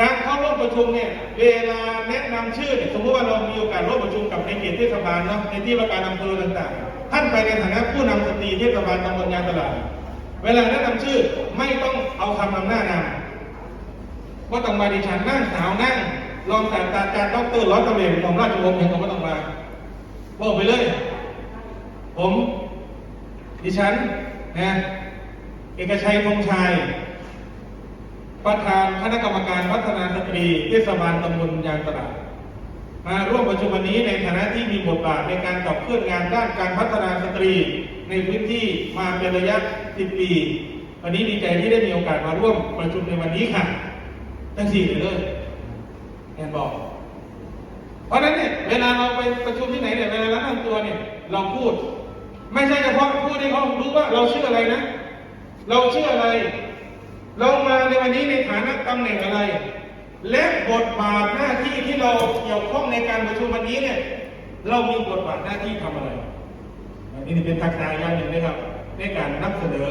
การเข้าร่วมประชุมเนี่ยเวลาแนะนำชื่อเนี่ยสมมติว่าเรามีโอกาสร่วมประชุมกับในเขตเทศบาลเนาะในที่ว่าการอำเภอต่างๆ ท่านไปในฐานะผู้นำสตรีเทศบาลตำบลยางตลาด เวลาแนะนำชื่อไม่ต้องเอาคำนำหน้านามว่าต้องมาดิฉันนั่งสาวนั่งรองศาสตราจารย์ดรร้อยตำแหน่งของราชวงศ์ยังก็ต้องมาบอกไปเลย ผมดิฉันนะเอกชัยพงชัย ประธานคณะกรรมการพัฒนาสตรีเทศบาลตำบลยางตลาดมาร่วมประชุมวันนี้ในฐานะที่มีบทบาทในการขับเคลื่อนงานด้านการพัฒนาสตรี ในพื้นที่มาเป็นระยะ 10 ปี วันนี้ดีใจที่ได้มีโอกาสมาร่วมประชุมในวันนี้ค่ะทั้งสี่เลยเลยแอนบอก เพราะนั้นเนี่ยเวลาเราไปประชุมที่ไหนเนี่ยเวลาเราทำตัวเนี่ยเราพูด ไม่ใช่เฉพาะพูดให้เขารู้ว่าเราชื่ออะไรนะ เราชื่ออะไร ในวันนี้ในฐานะตำแหน่งอะไร และบทบาทหน้าที่ที่เราเกี่ยวข้องในการประชุมวันนี้เนี่ยเรามีบทบาทหน้าที่ทำอะไรอันนี้เป็นทักษะอย่างหนึ่งนะครับในการนำเสนอ